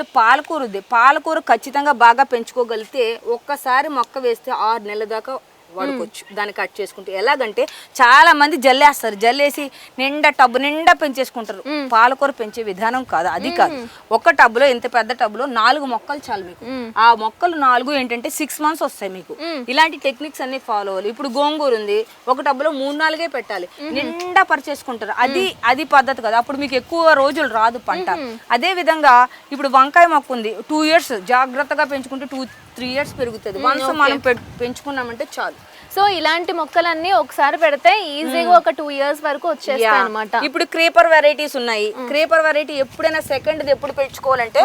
ఇప్పుడు పాలకూర ఉంది. పాలకూర ఖచ్చితంగా బాగా పెంచుకోగలిగితే ఒక్కసారి మొక్క వేస్తే ఆరు నెలల దాకా వాడుకోవచ్చు. దాన్ని కట్ చేసుకుంటే ఎలాగంటే చాలా మంది జల్లేస్తారు. జల్లేసి నిండా టబ్బు నిండా పెంచేసుకుంటారు. పాలకూర పెంచే విధానం కాదు. అది కాదు. ఒక టబ్బులో ఇంత పెద్ద టబ్బులో నాలుగు మొక్కలు చాలు మీకు. ఆ మొక్కలు నాలుగు ఏంటంటే సిక్స్ మంత్స్ వస్తాయి మీకు. ఇలాంటి టెక్నిక్స్ అన్ని ఫాలో అవ్వాలి. ఇప్పుడు గోంగూర ఉంది. ఒక టబ్బులో మూడు నాలుగే పెట్టాలి. నిండా పరిచేసుకుంటారు అది అది పద్ధతి కదా. అప్పుడు మీకు ఎక్కువ రోజులు రాదు పంట. అదే విధంగా ఇప్పుడు వంకాయ మొక్క ఉంది. టూ ఇయర్స్ జాగ్రత్తగా పెంచుకుంటే టూ త్రీ ఇయర్స్ పెరుగుతుంది. వన్స్ మనం పెంచుకున్నామంటే చాలు. సో ఇలాంటి మొక్కలన్నీ ఒకసారి పెడితే ఈజీగా ఒక టూ ఇయర్స్ వరకు వచ్చేస్తాయి అనమాట ఇప్పుడు క్రేపర్ వెరైటీస్ ఉన్నాయి. క్రేపర్ వెరైటీ ఎప్పుడైనా సెకండ్ ఎప్పుడు పెంచుకోవాలంటే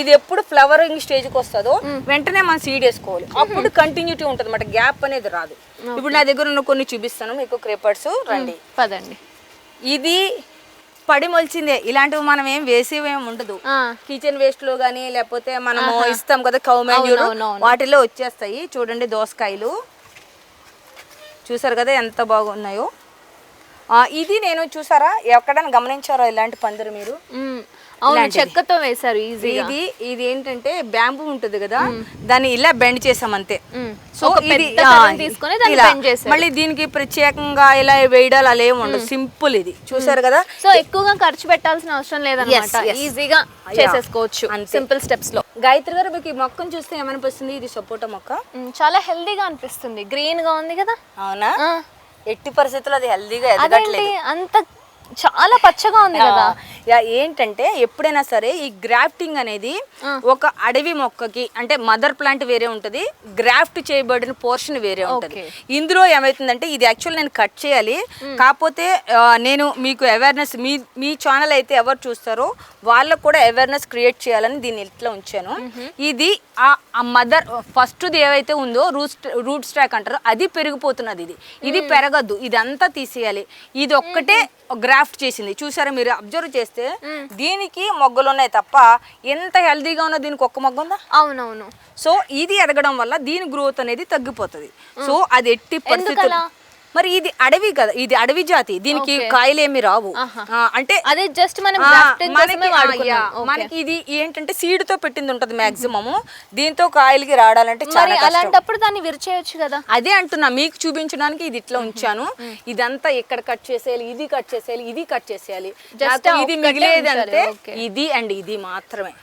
ఇది ఎప్పుడు ఫ్లవరింగ్ స్టేజ్కి వస్తుందో వెంటనే మనం సీడ్ వేసుకోవాలి. అప్పుడు కంటిన్యూటీ ఉంటుంది అన్నమాట. గ్యాప్ అనేది రాదు. ఇప్పుడు నా దగ్గర ఉన్న కొన్ని చూపిస్తాను మీకు క్రేపర్స్ రండి. పదండి. ఇది పడి మొలిచిందే. ఇలాంటివి మనం ఏం వేసేవేం ఉండదు. కిచెన్ వేస్ట్లో గానీ లేకపోతే మనము ఇస్తాం కదా కౌ. వాటిలో వచ్చేస్తాయి. చూడండి దోసకాయలు. చూసారు కదా ఎంత బాగున్నాయో. ఇది నేను చూసారా? ఎక్కడైనా గమనించారా ఇలాంటి పందిరి మీరు? అవును చెక్కతో వేశారు ఈజీగా ఇది ఇది ఏంటంటే బ్యాంబూ ఉంటుంది కదా దాన్ని ఇలా బెండ్ చేసాం అంతే. సో ఇది తీసుకొని చేశారు. మళ్ళీ దీనికి ప్రత్యేకంగా ఇలా వేయడాలు అలా ఏమి ఉండదు సింపుల్ ఇది. చూసారు కదా? సో ఎక్కువగా ఖర్చు పెట్టాల్సిన అవసరం లేదన్నమాట. ఈజీగా చేసేసుకోవచ్చు. సింపుల్ స్టెప్స్లో. గాయత్రి గారు మీకు ఈ మొక్కను చూస్తే ఏమనిపిస్తుంది? ఇది సపోటా మొక్క? చాలా హెల్దీగా అనిపిస్తుంది. గ్రీన్గా ఉంది కదా? అవునా? ఎట్టి పరిస్థితుల్లో అది హెల్దీగా ఎదగట్లేదు. అంత చాలా పచ్చగా ఉంది కదా. ఏంటంటే ఎప్పుడైనా సరే ఈ గ్రాఫ్టింగ్ అనేది ఒక అడవి మొక్కకి అంటే మదర్ ప్లాంట్ వేరే ఉంటది గ్రాఫ్ట్ చేయబడిన పోర్షన్ వేరే ఉంటది. ఇందులో ఏమైతుందంటే ఇది యాక్చువల్ నేను కట్ చేయాలి. కాకపోతే నేను మీకు అవేర్నెస్ మీ మీ ఛానల్ అయితే ఎవరు చూస్తారో వాళ్ళకు కూడా అవేర్నెస్ క్రియేట్ చేయాలని దీన్ని ఇట్లా ఉంచాను. ఇది ఆ మదర్ ఫస్ట్ది ఏవైతే ఉందో రూట్ రూట్ స్ట్రాక్ అంటారో అది పెరిగిపోతున్నది ఇది. ఇది పెరగద్దు ఇదంతా తీసేయాలి. ఇది ఒక్కటే గ్రాఫ్ట్ చేసింది. చూసారా మీరు అబ్జర్వ్ చేస్తే దీనికి మొగ్గలు ఉన్నాయి తప్ప ఎంత హెల్దీగా ఉన్న దీనికి ఒక్క మొగ్గ ఉందా? అవునవును. సో ఇది ఎదగడం వల్ల దీని గ్రోత్ అనేది తగ్గిపోతుంది. సో అది ఎట్టి పరిస్థితులు మరి ఇది అడవి కదా ఇది అడవి జాతి దీనికి కాయలు ఏమి రావు. అంటే అదే జస్ట్ మనం మనకి ఇది ఏంటంటే సీడ్తో పెట్టింది ఉంటది మాక్సిమం దీంతో కాయలకి రావాలంటే చాలా అలాంటప్పుడు దాన్ని విరిచేయచ్చు కదా. అదే అంటున్నా మీకు చూపించడానికి ఇది ఇట్లా ఉంచాను. ఇదంతా ఇక్కడ కట్ చేసేయాలి ఇది కట్ చేసేయాలి ఇది కట్ చేసేయాలి. ఇది మిగిలేది అంటే. ఇది అండ్ ఇది మాత్రమే.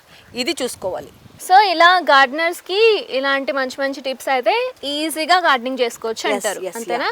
ఇది చూసుకోవాలి. సో ఇలా గార్డెనర్స్కి ఇలాంటి మంచి మంచి టిప్స్ అయితే ఈజీగా గార్డెనింగ్ చేసుకోవచ్చు అంటారు. అంతేనా?